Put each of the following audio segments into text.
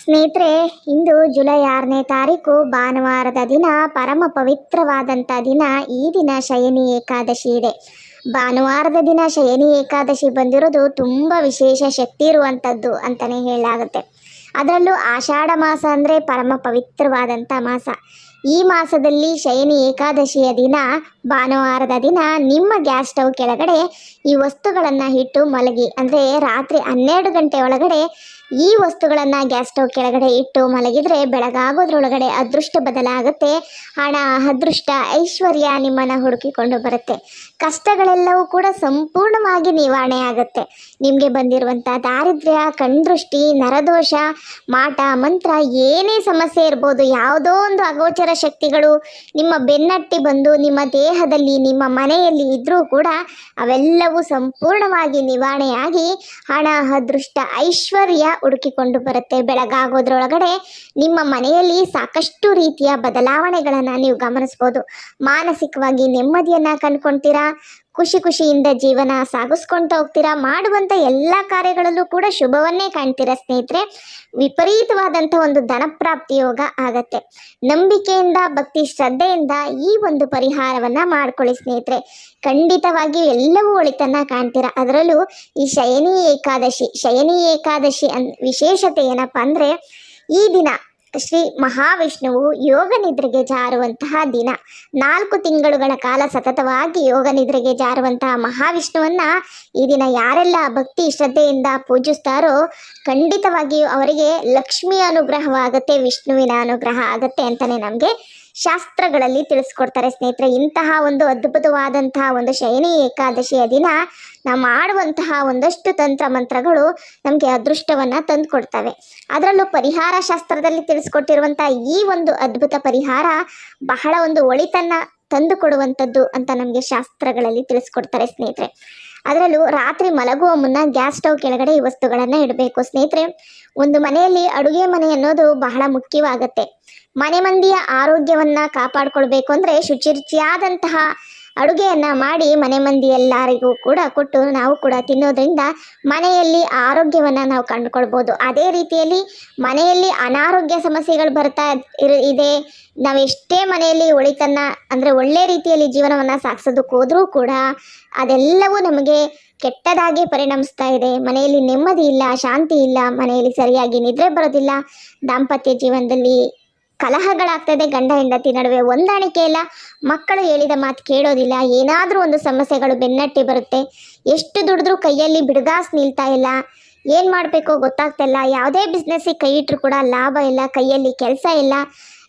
ಸ್ನೇಹಿತರೆ, ಇಂದು ಜುಲೈ ಆರನೇ ತಾರೀಕು ಭಾನುವಾರದ ದಿನ, ಪರಮ ಪವಿತ್ರವಾದಂಥ ದಿನ ಈ ದಿನ ಶಯನಿ ಏಕಾದಶಿ ಇದೆ. ಭಾನುವಾರದ ದಿನ ಶಯನಿ ಏಕಾದಶಿ ಬಂದಿರೋದು ತುಂಬ ವಿಶೇಷ ಶಕ್ತಿ ಇರುವಂಥದ್ದು ಅಂತಲೇ ಹೇಳಲಾಗುತ್ತೆ. ಅದರಲ್ಲೂ ಆಷಾಢ ಮಾಸ ಅಂದರೆ ಪರಮ ಪವಿತ್ರವಾದಂಥ ಮಾಸ. ಈ ಮಾಸದಲ್ಲಿ ಶಯನಿ ಏಕಾದಶಿಯ ದಿನ, ಭಾನುವಾರದ ದಿನ ನಿಮ್ಮ ಗ್ಯಾಸ್ ಸ್ಟವ್ ಕೆಳಗಡೆ ಈ ವಸ್ತುಗಳನ್ನು ಇಟ್ಟು ಮಲಗಿ ಅಂದರೆ ರಾತ್ರಿ ಹನ್ನೆರಡು ಗಂಟೆ ಒಳಗಡೆ ಈ ವಸ್ತುಗಳನ್ನು ಗ್ಯಾಸ್ ಸ್ಟವ್ ಕೆಳಗಡೆ ಇಟ್ಟು ಮಲಗಿದರೆ ಬೆಳಗಾಗೋದ್ರೊಳಗಡೆ ಅದೃಷ್ಟ ಬದಲಾಗುತ್ತೆ. ಹಣ, ಅದೃಷ್ಟ, ಐಶ್ವರ್ಯ ನಿಮ್ಮನ್ನು ಹುಡುಕಿಕೊಂಡು ಬರುತ್ತೆ. ಕಷ್ಟಗಳೆಲ್ಲವೂ ಕೂಡ ಸಂಪೂರ್ಣವಾಗಿ ನಿವಾರಣೆ ಆಗುತ್ತೆ. ನಿಮಗೆ ಬಂದಿರುವಂಥ ದಾರಿದ್ರ್ಯ, ಕಣ್ದೃಷ್ಟಿ, ನರದೋಷ, ಮಾಟ, ಮಂತ್ರ ಏನೇ ಸಮಸ್ಯೆ ಇರ್ಬೋದು, ಯಾವುದೋ ಒಂದು ಅಗೋಚರ ಶಕ್ತಿಗಳು ನಿಮ್ಮ ಬೆನ್ನಟ್ಟಿ ಬಂದು ನಿಮ್ಮ ದೇಹದಲ್ಲಿ, ನಿಮ್ಮ ಮನೆಯಲ್ಲಿ ಇದ್ದರೂ ಕೂಡ ಅವೆಲ್ಲವೂ ಸಂಪೂರ್ಣವಾಗಿ ನಿವಾರಣೆಯಾಗಿ ಹಣ, ಅದೃಷ್ಟ, ಐಶ್ವರ್ಯ ಹುಡುಕಿಕೊಂಡು ಬರುತ್ತೆ. ಬೆಳಗಾಗೋದ್ರೊಳಗಡೆ ನಿಮ್ಮ ಮನೆಯಲ್ಲಿ ಸಾಕಷ್ಟು ರೀತಿಯ ಬದಲಾವಣೆಗಳನ್ನು ನೀವು ಗಮನಿಸ್ಬೋದು. ಮಾನಸಿಕವಾಗಿ ನೆಮ್ಮದಿಯನ್ನು ಕಂಡುಕೊಳ್ತೀರಾ ಖುಷಿ ಖುಷಿಯಿಂದ ಜೀವನ ಸಾಗಿಸ್ಕೊಳ್ತಾ ಹೋಗ್ತೀರಾ? ಮಾಡುವಂಥ ಎಲ್ಲ ಕಾರ್ಯಗಳಲ್ಲೂ ಕೂಡ ಶುಭವನ್ನೇ ಕಾಣ್ತೀರಾ ಸ್ನೇಹಿತರೆ? ವಿಪರೀತವಾದಂಥ ಒಂದು ಧನಪ್ರಾಪ್ತಿ ಯೋಗ ಆಗತ್ತೆ. ನಂಬಿಕೆಯಿಂದ, ಭಕ್ತಿ ಶ್ರದ್ಧೆಯಿಂದ ಈ ಒಂದು ಪರಿಹಾರವನ್ನು ಮಾಡ್ಕೊಳ್ಳಿ ಸ್ನೇಹಿತರೆ. ಖಂಡಿತವಾಗಿಯೂ ಎಲ್ಲವೂ ಒಳಿತನ್ನ ಕಾಣ್ತೀರಾ? ಅದರಲ್ಲೂ ಈ ಶಯನಿ ಏಕಾದಶಿ ಶಯನಿ ಏಕಾದಶಿ ಅನ್, ವಿಶೇಷತೆ ಏನಪ್ಪ ಅಂದರೆ ಈ ದಿನ ಶ್ರೀ ಮಹಾವಿಷ್ಣುವು ಯೋಗ ನಿದ್ರೆಗೆ ಜಾರುವಂತಹ ದಿನ. ನಾಲ್ಕು ತಿಂಗಳುಗಳ ಕಾಲ ಸತತವಾಗಿ ಯೋಗ ನಿದ್ರೆಗೆ ಜಾರುವಂತಹ ಮಹಾವಿಷ್ಣುವನ್ನ ಈ ದಿನ ಯಾರೆಲ್ಲ ಭಕ್ತಿ ಶ್ರದ್ಧೆಯಿಂದ ಪೂಜಿಸ್ತಾರೋ ಖಂಡಿತವಾಗಿಯೂ ಅವರಿಗೆ ಲಕ್ಷ್ಮಿಯ ಅನುಗ್ರಹವಾಗುತ್ತೆ, ವಿಷ್ಣುವಿನ ಅನುಗ್ರಹ ಆಗುತ್ತೆ ಅಂತಲೇ ನಮಗೆ ಶಾಸ್ತ್ರಗಳಲ್ಲಿ ತಿಳಿಸ್ಕೊಡ್ತಾರೆ ಸ್ನೇಹಿತರೆ. ಇಂತಹ ಒಂದು ಅದ್ಭುತವಾದಂತಹ ಒಂದು ಶಯನಿ ಏಕಾದಶಿಯ ದಿನ ನಾವು ಮಾಡುವಂತಹ ಒಂದಷ್ಟು ತಂತ್ರ ಮಂತ್ರಗಳು ನಮಗೆ ಅದೃಷ್ಟವನ್ನು ತಂದುಕೊಡ್ತವೆ. ಅದರಲ್ಲೂ ಪರಿಹಾರ ಶಾಸ್ತ್ರದಲ್ಲಿ ತಿಳಿಸ್ಕೊಟ್ಟಿರುವಂತಹ ಈ ಒಂದು ಅದ್ಭುತ ಪರಿಹಾರ ಬಹಳ ಒಂದು ಒಳಿತನ್ನ ತಂದು ಕೊಡುವಂಥದ್ದು ಅಂತ ನಮಗೆ ಶಾಸ್ತ್ರಗಳಲ್ಲಿ ತಿಳಿಸ್ಕೊಡ್ತಾರೆ ಸ್ನೇಹಿತರೆ. ಅದರಲ್ಲೂ ರಾತ್ರಿ ಮಲಗುವ ಮುನ್ನ ಗ್ಯಾಸ್ ಸ್ಟವ್ ಕೆಳಗಡೆ ಈ ವಸ್ತುಗಳನ್ನು ಇಡಬೇಕು. ಸ್ನೇಹಿತರೆ, ಒಂದು ಮನೆಯಲ್ಲಿ ಅಡುಗೆ ಮನೆ ಅನ್ನೋದು ಬಹಳ ಮುಖ್ಯವಾಗುತ್ತೆ. ಮನೆ ಮಂದಿಯ ಆರೋಗ್ಯವನ್ನ ಕಾಪಾಡ್ಕೊಳ್ಬೇಕು ಅಂದರೆ ಶುಚಿ ರುಚಿಯಾದಂತಹ ಅಡುಗೆಯನ್ನ ಮಾಡಿ ಮನೆ ಮಂದಿ ಎಲ್ಲರಿಗೂ ಕೂಡ ಕೊಟ್ಟು ನಾವು ಕೂಡ ತಿನ್ನೋದ್ರಿಂದ ಮನೆಯಲ್ಲಿ ಆರೋಗ್ಯವನ್ನು ನಾವು ಕಂಡುಕೊಳ್ಬೋದು. ಅದೇ ರೀತಿಯಲ್ಲಿ ಮನೆಯಲ್ಲಿ ಅನಾರೋಗ್ಯ ಸಮಸ್ಯೆಗಳು ಬರ್ತಾ ಇದೆ ಇದೆ. ಎಷ್ಟೇ ಮನೆಯಲ್ಲಿ ಒಳಿತನ್ನ ಅಂದರೆ ಒಳ್ಳೆ ರೀತಿಯಲ್ಲಿ ಜೀವನವನ್ನು ಸಾಗಿಸೋದಕ್ಕೆ ಕೂಡ ಅದೆಲ್ಲವೂ ನಮಗೆ ಕೆಟ್ಟದಾಗಿ ಪರಿಣಮಿಸ್ತಾ ಇದೆ. ಮನೆಯಲ್ಲಿ ನೆಮ್ಮದಿ ಇಲ್ಲ, ಶಾಂತಿ ಇಲ್ಲ, ಮನೆಯಲ್ಲಿ ಸರಿಯಾಗಿ ನಿದ್ರೆ ಬರೋದಿಲ್ಲ. ದಾಂಪತ್ಯ ಜೀವನದಲ್ಲಿ ಕಲಹಗಳಾಗ್ತದೆ ಗಂಡ ಹೆಂಡತಿ ನಡುವೆ. ಹೊಂದಾಣಿಕೆ ಇಲ್ಲ. ಮಕ್ಕಳು ಹೇಳಿದ ಮಾತು ಕೇಳೋದಿಲ್ಲ. ಏನಾದರೂ ಒಂದು ಸಮಸ್ಯೆಗಳು ಬೆನ್ನಟ್ಟಿ ಬರುತ್ತೆ. ಎಷ್ಟು ದುಡಿದ್ರೂ ಕೈಯಲ್ಲಿ ಬಿಡುಗಾಸ್ ನಿಲ್ತಾ ಇಲ್ಲ. ಏನು ಮಾಡಬೇಕೋ ಗೊತ್ತಾಗ್ತಿಲ್ಲ ಯಾವುದೇ ಬಿಸ್ನೆಸ್ಸಿಗೆ ಕೈ ಇಟ್ಟರು ಕೂಡ ಲಾಭ ಇಲ್ಲ. ಕೈಯಲ್ಲಿ ಕೆಲಸ ಇಲ್ಲ.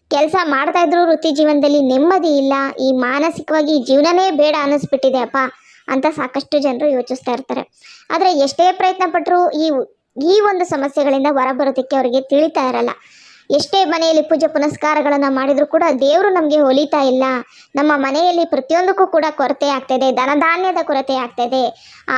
ಕೆಲಸ ಮಾಡ್ತಾ ಇದ್ರು ವೃತ್ತಿ ಜೀವನದಲ್ಲಿ ನೆಮ್ಮದಿ ಇಲ್ಲ. ಈ ಮಾನಸಿಕವಾಗಿ ಜೀವನನೇ ಬೇಡ ಅನ್ನಿಸ್ಬಿಟ್ಟಿದೆ, ಅಪ್ಪ ಅಂತ ಸಾಕಷ್ಟು ಜನರು ಯೋಚಿಸ್ತಾ ಇರ್ತಾರೆ. ಆದರೆ ಎಷ್ಟೇ ಪ್ರಯತ್ನ ಪಟ್ಟರು ಈ ಈ ಒಂದು ಸಮಸ್ಯೆಗಳಿಂದ ಹೊರಬರೋದಕ್ಕೆ ಅವರಿಗೆ ತಿಳಿತಾ ಇರಲ್ಲ. ಎಷ್ಟೇ ಮನೆಯಲ್ಲಿ ಪೂಜೆ ಪುನಸ್ಕಾರಗಳನ್ನು ಮಾಡಿದರೂ ಕೂಡ ದೇವರು ನಮಗೆ ಹೊಲಿತಾ ಇಲ್ಲ. ನಮ್ಮ ಮನೆಯಲ್ಲಿ ಪ್ರತಿಯೊಂದಕ್ಕೂ ಕೂಡ ಕೊರತೆ ಆಗ್ತಾಯಿದೆ ಧನಧಾನ್ಯದ ಕೊರತೆ ಆಗ್ತಾಯಿದೆ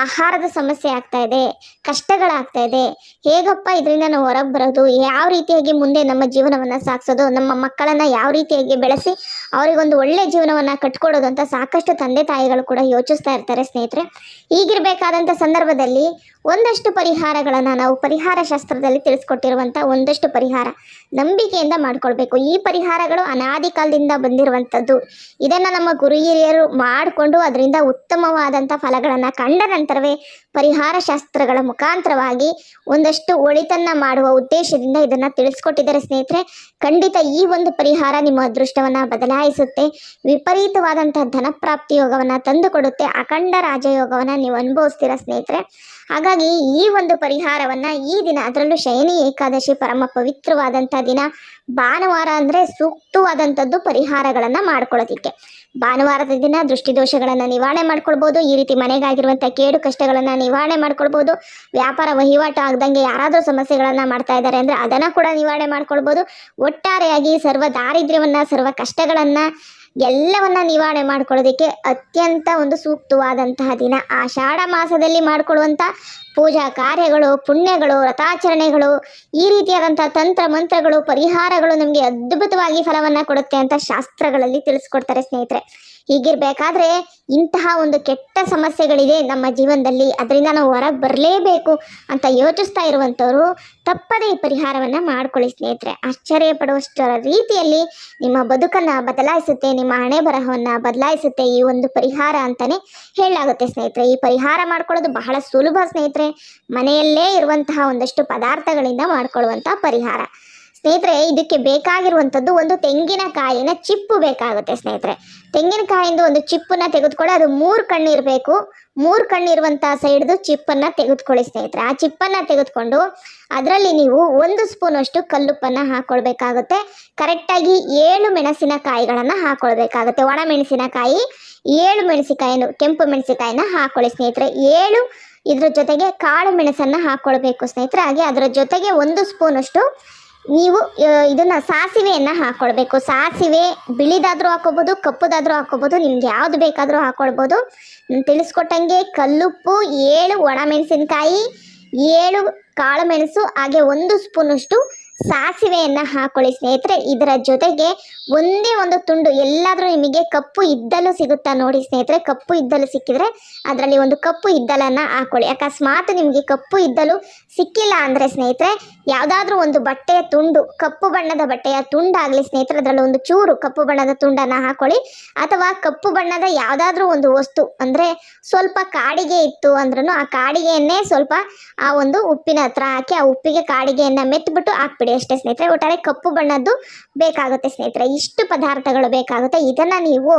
ಆಹಾರದ ಸಮಸ್ಯೆ ಆಗ್ತಾ ಇದೆ, ಕಷ್ಟಗಳಾಗ್ತಾ ಇದೆ. ಹೇಗಪ್ಪ ಇದರಿಂದ ನಾವು ಹೊರಗೆ ಬರೋದು? ಯಾವ ರೀತಿಯಾಗಿ ಮುಂದೆ ನಮ್ಮ ಜೀವನವನ್ನು ಸಾಗಿಸೋದು? ನಮ್ಮ ಮಕ್ಕಳನ್ನು ಯಾವ ರೀತಿಯಾಗಿ ಬೆಳೆಸಿ ಅವರಿಗೊಂದು ಒಳ್ಳೆ ಜೀವನವನ್ನು ಕಟ್ಕೊಡೋದು ಅಂತ ಸಾಕಷ್ಟು ತಂದೆ ತಾಯಿಗಳು ಕೂಡ ಯೋಚಿಸ್ತಾ ಇರ್ತಾರೆ ಸ್ನೇಹಿತರೆ. ಈಗಿರಬೇಕಾದಂಥ ಸಂದರ್ಭದಲ್ಲಿ ಒಂದಷ್ಟು ಪರಿಹಾರಗಳನ್ನು ನಾವು ಪರಿಹಾರ ಶಾಸ್ತ್ರದಲ್ಲಿ ತಿಳಿಸ್ಕೊಟ್ಟಿರುವಂಥ ಒಂದಷ್ಟು ಪರಿಹಾರ ನಂಬಿಕೆಯಿಂದ ಮಾಡ್ಕೊಳ್ಬೇಕು. ಈ ಪರಿಹಾರಗಳು ಅನಾದಿ ಕಾಲದಿಂದ ಬಂದಿರುವಂಥದ್ದು ಇದನ್ನು ನಮ್ಮ ಗುರು ಹಿರಿಯರು ಮಾಡಿಕೊಂಡು ಅದರಿಂದ ಉತ್ತಮವಾದಂಥ ಫಲಗಳನ್ನು ಕಂಡ ನಂತರವೇ ಪರಿಹಾರ ಶಾಸ್ತ್ರಗಳ ಮುಖಾಂತರವಾಗಿ ಒಂದಷ್ಟು ಒಳಿತನ್ನ ಮಾಡುವ ಉದ್ದೇಶದಿಂದ ಇದನ್ನು ತಿಳಿಸ್ಕೊಟ್ಟಿದ್ದಾರೆ ಸ್ನೇಹಿತರೆ. ಖಂಡಿತ ಈ ಒಂದು ಪರಿಹಾರ ನಿಮ್ಮ ಅದೃಷ್ಟವನ್ನು ಬದಲಾಯಿಸುತ್ತೆ. ವಿಪರೀತವಾದಂತಹ ಧನಪ್ರಾಪ್ತಿ ಯೋಗವನ್ನು ತಂದುಕೊಡುತ್ತೆ. ಅಖಂಡ ರಾಜಯೋಗವನ್ನು ನೀವು ಅನುಭವಿಸ್ತೀರಾ ಸ್ನೇಹಿತರೆ. ಹಾಗಾಗಿ ಈ ಒಂದು ಪರಿಹಾರವನ್ನ ಈ ದಿನ ಅದರಲ್ಲೂ ಶಯನಿ ಏಕಾದಶಿ ಪರಮ ಪವಿತ್ರವಾದಂಥ ದಿನ ಭಾನುವಾರ ಅಂದರೆ ಸೂಕ್ತವಾದಂಥದ್ದು ಪರಿಹಾರಗಳನ್ನು ಮಾಡ್ಕೊಳ್ಳೋದಿಕ್ಕೆ ಭಾನುವಾರದ ದಿನ ದೃಷ್ಟಿದೋಷಗಳನ್ನು ನಿವಾರಣೆ ಮಾಡ್ಕೊಳ್ಬೋದು, ಈ ರೀತಿ ಮನೆಗಾಗಿರುವಂಥ ಕೇಡು ಕಷ್ಟಗಳನ್ನು ನಿವಾರಣೆ ಮಾಡ್ಕೊಳ್ಬೋದು, ವ್ಯಾಪಾರ ವಹಿವಾಟು ಆಗದಂಗೆ ಯಾರಾದರೂ ಸಮಸ್ಯೆಗಳನ್ನು ಮಾಡ್ತಾ ಇದ್ದಾರೆ ಅಂದರೆ ಅದನ್ನು ಕೂಡ ನಿವಾರಣೆ ಮಾಡ್ಕೊಳ್ಬೋದು. ಒಟ್ಟಾರೆಯಾಗಿ ಸರ್ವ ದಾರಿದ್ರ್ಯವನ್ನು, ಸರ್ವ ಕಷ್ಟಗಳನ್ನು ಎಲ್ಲವನ್ನ ನಿವಾರಣೆ ಮಾಡ್ಕೊಳ್ಳೋದಕ್ಕೆ ಅತ್ಯಂತ ಒಂದು ಸೂಕ್ತವಾದಂತಹ ದಿನ. ಆಷಾಢ ಮಾಸದಲ್ಲಿ ಮಾಡಿಕೊಳ್ಳುವಂಥ ಪೂಜಾ ಕಾರ್ಯಗಳು, ಪುಣ್ಯಗಳು ವ್ರತಾಚರಣೆಗಳು ಈ ರೀತಿಯಾದಂಥ ತಂತ್ರ, ಮಂತ್ರಗಳು, ಪರಿಹಾರಗಳು ನಮಗೆ ಅದ್ಭುತವಾಗಿ ಫಲವನ್ನು ಕೊಡುತ್ತೆ ಅಂತ ಶಾಸ್ತ್ರಗಳಲ್ಲಿ ತಿಳಿಸ್ಕೊಡ್ತಾರೆ ಸ್ನೇಹಿತರೆ. ಹೀಗಿರ್ಬೇಕಾದ್ರೆ ಇಂತಹ ಒಂದು ಕೆಟ್ಟ ಸಮಸ್ಯೆಗಳಿದೆ ನಮ್ಮ ಜೀವನದಲ್ಲಿ, ಅದರಿಂದ ನಾವು ಹೊರಗೆ ಬರಲೇಬೇಕು ಅಂತ ಯೋಚಿಸ್ತಾ ಇರುವಂಥವ್ರು ತಪ್ಪದೇ ಈ ಪರಿಹಾರವನ್ನು ಮಾಡ್ಕೊಳ್ಳಿ ಸ್ನೇಹಿತರೆ. ಆಶ್ಚರ್ಯ ಪಡುವಷ್ಟರ ರೀತಿಯಲ್ಲಿ ನಿಮ್ಮ ಬದುಕನ್ನು ಬದಲಾಯಿಸುತ್ತೆ, ನಿಮ್ಮ ಹಣೆ ಬರಹವನ್ನು ಬದಲಾಯಿಸುತ್ತೆ ಈ ಒಂದು ಪರಿಹಾರ ಅಂತಲೇ ಹೇಳಲಾಗುತ್ತೆ ಸ್ನೇಹಿತರೆ. ಈ ಪರಿಹಾರ ಮಾಡ್ಕೊಳ್ಳೋದು ಬಹಳ ಸುಲಭ ಸ್ನೇಹಿತರೆ. ಮನೆಯಲ್ಲೇ ಇರುವಂತಹ ಒಂದಷ್ಟು ಪದಾರ್ಥಗಳಿಂದ ಮಾಡ್ಕೊಳ್ಳುವಂಥ ಪರಿಹಾರ. ಸ್ನೇಹಿತರೆ, ಇದಕ್ಕೆ ಬೇಕಾಗಿರುವಂಥದ್ದು ಒಂದು ತೆಂಗಿನಕಾಯಿನ ಚಿಪ್ಪು ಬೇಕಾಗುತ್ತೆ ಸ್ನೇಹಿತರೆ. ತೆಂಗಿನಕಾಯಿಂದ ಒಂದು ಚಿಪ್ಪನ್ನ ತೆಗೆದುಕೊಳ್ಳಿ, ಅದು ಮೂರು ಕಣ್ಣು ಇರಬೇಕು ಮೂರು ಕಣ್ಣು ಇರುವಂಥ ಸೈಡ್ದು ಚಿಪ್ಪನ್ನು ತೆಗೆದುಕೊಳ್ಳಿ ಸ್ನೇಹಿತರೆ. ಆ ಚಿಪ್ಪನ್ನು ತೆಗೆದುಕೊಂಡು ಅದರಲ್ಲಿ ನೀವು ಒಂದು ಸ್ಪೂನಷ್ಟು ಕಲ್ಲುಪ್ಪನ್ನು ಹಾಕ್ಕೊಳ್ಬೇಕಾಗುತ್ತೆ ಕರೆಕ್ಟಾಗಿ ಏಳು ಮೆಣಸಿನಕಾಯಿಗಳನ್ನು ಹಾಕ್ಕೊಳ್ಬೇಕಾಗುತ್ತೆ ಒಣ ಮೆಣಸಿನಕಾಯಿ, ಏಳು ಮೆಣಸಿನಕಾಯಿನ ಕೆಂಪು ಮೆಣಸಿನಕಾಯಿನ ಹಾಕ್ಕೊಳ್ಳಿ ಸ್ನೇಹಿತರೆ. ಏಳು ಇದ್ರ ಜೊತೆಗೆ ಕಾಳು ಮೆಣಸನ್ನು ಹಾಕ್ಕೊಳ್ಬೇಕು ಸ್ನೇಹಿತರೆ. ಹಾಗೆ ಅದರ ಜೊತೆಗೆ ಒಂದು ಸ್ಪೂನಷ್ಟು ನೀವು ಇದನ್ನು ಸಾಸಿವೆಯನ್ನು ಹಾಕ್ಕೊಳ್ಬೇಕು ಸಾಸಿವೆ ಬಿಳಿದಾದರೂ ಹಾಕೋಬೋದು, ಕಪ್ಪುದಾದ್ರೂ ಹಾಕೋಬೋದು, ನಿಮ್ಗೆ ಯಾವ್ದು ಬೇಕಾದರೂ ಹಾಕ್ಕೊಳ್ಬೋದು ತಿಳಿಸ್ಕೊಟ್ಟಂಗೆ ಕಲ್ಲುಪ್ಪು, ಏಳು ಒಣಮೆಣಸಿನಕಾಯಿ ಏಳು ಕಾಳು ಮೆಣಸು, ಹಾಗೆ ಒಂದು ಸ್ಪೂನಷ್ಟು ಸಾಸಿವೆಯನ್ನು ಹಾಕೊಳ್ಳಿ ಸ್ನೇಹಿತರೆ. ಇದರ ಜೊತೆಗೆ ಒಂದೇ ಒಂದು ತುಂಡು ಎಲ್ಲಾದರೂ ನಿಮಗೆ ಕಪ್ಪು ಇದ್ದಲು ಸಿಗುತ್ತಾ ನೋಡಿ ಸ್ನೇಹಿತರೆ. ಕಪ್ಪು ಇದ್ದಲು ಸಿಕ್ಕಿದರೆ ಅದರಲ್ಲಿ ಒಂದು ಕಪ್ಪು ಇದ್ದಲನ್ನು ಹಾಕೊಳ್ಳಿ. ಅಕಸ್ಮಾತ್ ನಿಮಗೆ ಕಪ್ಪು ಇದ್ದಲು ಸಿಕ್ಕಿಲ್ಲ ಅಂದರೆ ಸ್ನೇಹಿತರೆ, ಯಾವುದಾದ್ರೂ ಒಂದು ಬಟ್ಟೆಯ ತುಂಡು, ಕಪ್ಪು ಬಣ್ಣದ ಬಟ್ಟೆಯ ತುಂಡಾಗಲಿ ಸ್ನೇಹಿತರೆ, ಅದರಲ್ಲಿ ಒಂದು ಚೂರು ಕಪ್ಪು ಬಣ್ಣದ ತುಂಡನ್ನು ಹಾಕೊಳ್ಳಿ. ಅಥವಾ ಕಪ್ಪು ಬಣ್ಣದ ಯಾವುದಾದ್ರೂ ಒಂದು ವಸ್ತು ಅಂದರೆ ಸ್ವಲ್ಪ ಕಾಡಿಗೆ ಇತ್ತು ಅಂದ್ರೂ ಆ ಕಾಡಿಗೆಯನ್ನೇ ಸ್ವಲ್ಪ ಆ ಒಂದು ಉಪ್ಪಿನ ಹತ್ರ ಹಾಕಿ ಆ ಉಪ್ಪಿಗೆ ಕಾಡಿಗೆಯನ್ನು ಮೆತ್ತಬಿಟ್ಟು ಹಾಕ್ಬಿಡಿ. ಅಷ್ಟೇ ಸ್ನೇಹಿತರೆ ಒಟ್ಟಾರೆ ಕಪ್ಪು ಬಣ್ಣದ್ದು ಬೇಕಾಗುತ್ತೆ ಸ್ನೇಹಿತರೆ. ಇಷ್ಟು ಪದಾರ್ಥಗಳು ಬೇಕಾಗುತ್ತೆ. ಇದನ್ನು ನೀವು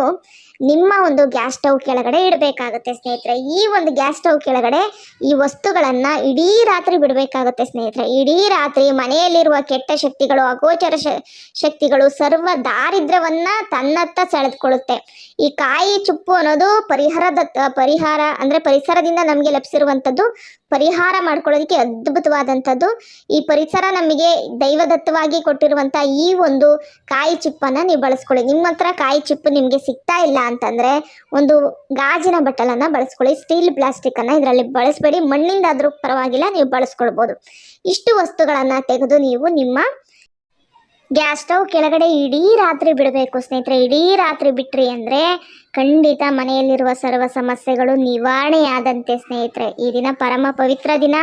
ನಿಮ್ಮ ಒಂದು ಗ್ಯಾಸ್ ಸ್ಟವ್ ಕೆಳಗಡೆ ಇಡಬೇಕಾಗುತ್ತೆ ಸ್ನೇಹಿತರೆ. ಈ ಒಂದು ಗ್ಯಾಸ್ ಸ್ಟವ್ ಕೆಳಗಡೆ ಈ ವಸ್ತುಗಳನ್ನು ಇಡೀ ರಾತ್ರಿ ಬಿಡಬೇಕಾಗುತ್ತೆ ಸ್ನೇಹಿತರೆ. ಇಡೀ ರಾತ್ರಿ ಮನೆಯಲ್ಲಿರುವ ಕೆಟ್ಟ ಶಕ್ತಿಗಳು, ಅಗೋಚರ ಶಕ್ತಿಗಳು ಸರ್ವ ದಾರಿದ್ರ್ಯವನ್ನ ತನ್ನತ್ತ ಸೆಳೆದುಕೊಳ್ಳುತ್ತೆ. ಈ ಕಾಯಿ ಚುಪ್ಪು ಅನ್ನೋದು ಪರಿಹಾರದ ಪರಿಹಾರ ಅಂದರೆ ಪರಿಸರದಿಂದ ನಮಗೆ ಲಭಿಸಿರುವಂಥದ್ದು, ಪರಿಹಾರ ಮಾಡ್ಕೊಳ್ಳೋದಕ್ಕೆ ಅದ್ಭುತವಾದಂಥದ್ದು. ಈ ಪರಿಸರ ನಮಗೆ ದೈವದತ್ತವಾಗಿ ಕೊಟ್ಟಿರುವಂಥ ಈ ಒಂದು ಕಾಯಿ ಚಿಪ್ಪನ್ನು ನೀವು ಬಳಸ್ಕೊಳ್ಳಿ. ನಿಮ್ಮ ಹತ್ರ ಕಾಯಿ ಚಿಪ್ಪು ನಿಮಗೆ ಸಿಗ್ತಾ ಇಲ್ಲ ಅಂತಂದರೆ ಒಂದು ಗಾಜಿನ ಬಟ್ಟಲನ್ನು ಬಳಸ್ಕೊಳ್ಳಿ ಸ್ಟೀಲ್ ಪ್ಲಾಸ್ಟಿಕ್ಕನ್ನು ಇದರಲ್ಲಿ ಬಳಸಬೇಡಿ, ಮಣ್ಣಿಂದಾದರೂ ಪರವಾಗಿಲ್ಲ, ನೀವು ಬಳಸ್ಕೊಳ್ಬೋದು. ಇಷ್ಟು ವಸ್ತುಗಳನ್ನು ತೆಗೆದು ನೀವು ನಿಮ್ಮ ಗ್ಯಾಸ್ ಸ್ಟವ್ ಕೆಳಗಡೆ ಇಡೀ ರಾತ್ರಿ ಬಿಡಬೇಕು ಸ್ನೇಹಿತರೆ. ಇಡೀ ರಾತ್ರಿ ಬಿಟ್ರಿ ಅಂದರೆ ಖಂಡಿತ ಮನೆಯಲ್ಲಿರುವ ಸರ್ವ ಸಮಸ್ಯೆಗಳು ನಿವಾರಣೆಯಾದಂತೆ ಸ್ನೇಹಿತರೆ. ಈ ದಿನ ಪರಮ ಪವಿತ್ರ ದಿನ.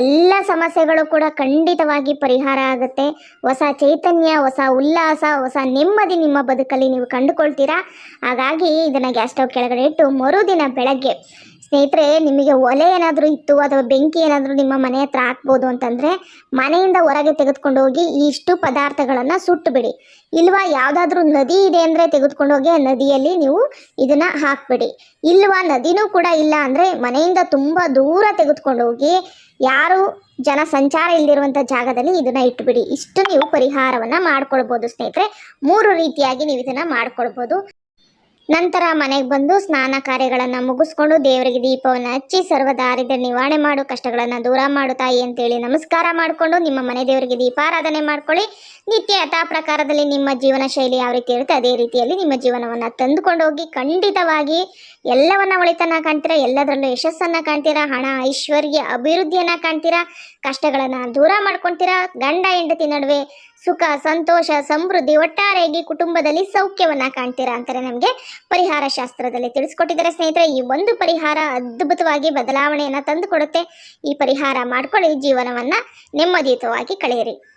ಎಲ್ಲ ಸಮಸ್ಯೆಗಳು ಕೂಡ ಖಂಡಿತವಾಗಿ ಪರಿಹಾರ ಆಗುತ್ತೆ. ಹೊಸ ಚೈತನ್ಯ, ಹೊಸ ಉಲ್ಲಾಸ, ಹೊಸ ನೆಮ್ಮದಿ ನಿಮ್ಮ ಬದುಕಲ್ಲಿ ನೀವು ಕಂಡುಕೊಳ್ತೀರಾ? ಹಾಗಾಗಿ ಇದನ್ನು ಗ್ಯಾಸ್ ಸ್ಟವ್ ಕೆಳಗಡೆ ಇಟ್ಟು ಮರುದಿನ ಬೆಳಗ್ಗೆ ಸ್ನೇಹಿತರೆ, ನಿಮಗೆ ಒಲೆ ಏನಾದರೂ ಇತ್ತು, ಅಥವಾ ಬೆಂಕಿ ಏನಾದರೂ ನಿಮ್ಮ ಮನೆ ಹತ್ರ ಹಾಕ್ಬೋದು ಅಂತಂದರೆ, ಮನೆಯಿಂದ ಹೊರಗೆ ತೆಗೆದುಕೊಂಡು ಹೋಗಿ ಇಷ್ಟು ಪದಾರ್ಥಗಳನ್ನು ಸುಟ್ಟುಬಿಡಿ ಇಲ್ವಾ ಯಾವುದಾದ್ರೂ ನದಿ ಇದೆ ಅಂದರೆ ತೆಗೆದುಕೊಂಡು ಹೋಗಿ ನದಿಯಲ್ಲಿ ನೀವು ಇದನ್ನು ಹಾಕ್ಬಿಡಿ. ಇಲ್ವಾ ನದಿನೂ ಕೂಡ ಇಲ್ಲ ಅಂದರೆ ಮನೆಯಿಂದ ತುಂಬ ದೂರ ತೆಗೆದುಕೊಂಡು ಹೋಗಿ ಯಾರು ಜನ ಸಂಚಾರ ಇಲ್ದಿರುವಂಥ ಜಾಗದಲ್ಲಿ ಇದನ್ನು ಇಟ್ಬಿಡಿ. ಇಷ್ಟು ನೀವು ಪರಿಹಾರವನ್ನು ಮಾಡ್ಕೊಳ್ಬೋದು ಸ್ನೇಹಿತರೆ. ಮೂರು ರೀತಿಯಾಗಿ ನೀವು ಇದನ್ನು ಮಾಡ್ಕೊಳ್ಬೋದು. ನಂತರ ಮನೆಗೆ ಬಂದು ಸ್ನಾನ ಕಾರ್ಯಗಳನ್ನು ಮುಗಿಸ್ಕೊಂಡು ದೇವರಿಗೆ ದೀಪವನ್ನು ಹಚ್ಚಿ ಸರ್ವ ದಾರಿದ್ರ ನಿವಾರಣೆ ಮಾಡು, ಕಷ್ಟಗಳನ್ನು ದೂರ ಮಾಡು ತಾಯಿ ಅಂತೇಳಿ ನಮಸ್ಕಾರ ಮಾಡಿಕೊಂಡು ನಿಮ್ಮ ಮನೆ ದೇವರಿಗೆ ದೀಪಾರಾಧನೆ ಮಾಡ್ಕೊಳ್ಳಿ. ನಿತ್ಯ ಯಥಾ ಪ್ರಕಾರದಲ್ಲಿ ನಿಮ್ಮ ಜೀವನ ಶೈಲಿ ಯಾವ ರೀತಿ ಇರುತ್ತೆ, ಅದೇ ರೀತಿಯಲ್ಲಿ ನಿಮ್ಮ ಜೀವನವನ್ನು ತಂದುಕೊಂಡು ಹೋಗಿ ಖಂಡಿತವಾಗಿ ಎಲ್ಲವನ್ನ ಒಳಿತನ್ನ ಕಾಣ್ತೀರಾ, ಎಲ್ಲದರಲ್ಲೂ ಯಶಸ್ಸನ್ನು ಕಾಣ್ತೀರಾ, ಹಣ, ಐಶ್ವರ್ಯ, ಅಭಿವೃದ್ಧಿಯನ್ನು ಕಾಣ್ತೀರಾ, ಕಷ್ಟಗಳನ್ನು ದೂರ ಮಾಡ್ಕೊಳ್ತೀರಾ ಗಂಡ, ಹೆಂಡತಿ ನಡುವೆ ಸುಖ, ಸಂತೋಷ, ಸಮೃದ್ಧಿ ಒಟ್ಟಾರೆಯಾಗಿ ಕುಟುಂಬದಲ್ಲಿ ಸೌಖ್ಯವನ್ನ ಕಾಣ್ತೀರಾ ಅಂತಾರೆ ನಮಗೆ ಪರಿಹಾರ ಶಾಸ್ತ್ರದಲ್ಲಿ ತಿಳಿಸ್ಕೊಟ್ಟಿದ್ದಾರೆ ಸ್ನೇಹಿತರೆ. ಈ ಒಂದು ಪರಿಹಾರ ಅದ್ಭುತವಾಗಿ ಬದಲಾವಣೆಯನ್ನು ತಂದುಕೊಡುತ್ತೆ. ಈ ಪರಿಹಾರ ಮಾಡ್ಕೊಳ್ಳಿ, ಜೀವನವನ್ನ ನೆಮ್ಮದಿಯುತವಾಗಿ ಕಳೆಯಿರಿ.